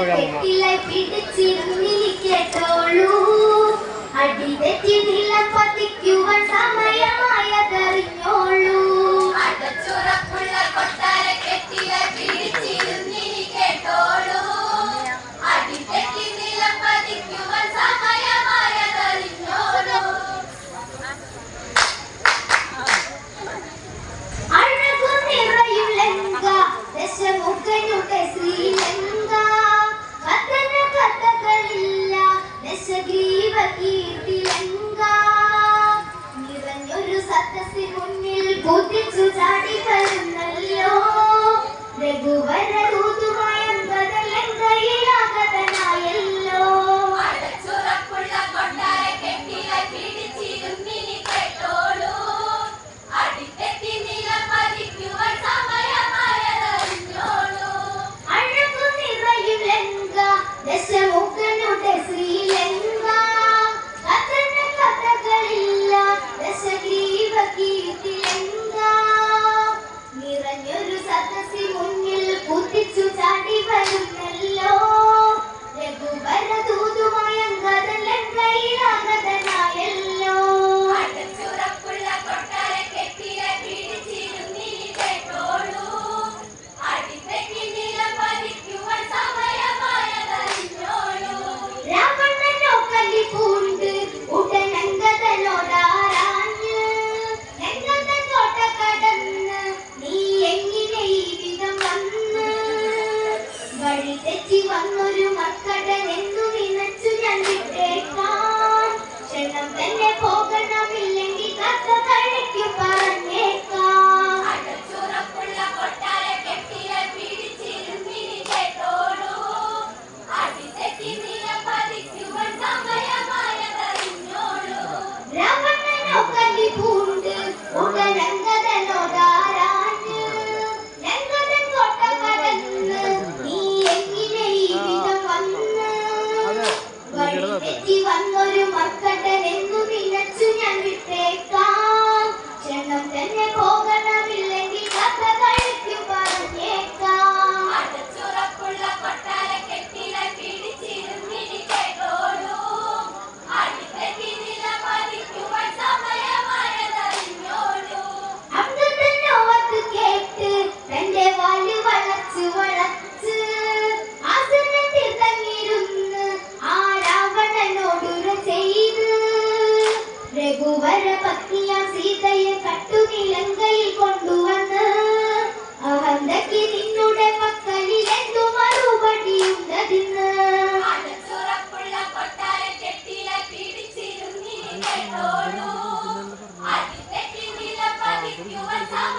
തെറ്റില്ല പിടിച്ചിരുന്നിരിക്കട്ടോളൂ അടി തെറ്റില്ല പതിക്കുവാൻ സമയമായതറിഞ്ഞോളൂ അടച്ചുറപ്പുള്ള കൊട്ടാര കെട്ടില പിടിച്ചിരുന്നിരിക്കട്ടോളൂ അടി തെറ്റില്ല പതിക്കുവാൻ സമയമായതറിഞ്ഞോളൂ അഴകുന്നിറയുലെങ്ക ദശമോ both things പത്നിയാം സീതയെ കട്ടുകിലങ്കയിൽ കൊണ്ടുവന്ന് അവന്തയ്ക്ക് നിന്നുടെ പക്കലിൽ എന്തു മറുപടിയുണ്ടതിന്ന് പീഡിച്ചിരുന്നോളൂ അതിന്റെ കിണില പതിക്കുവാൻ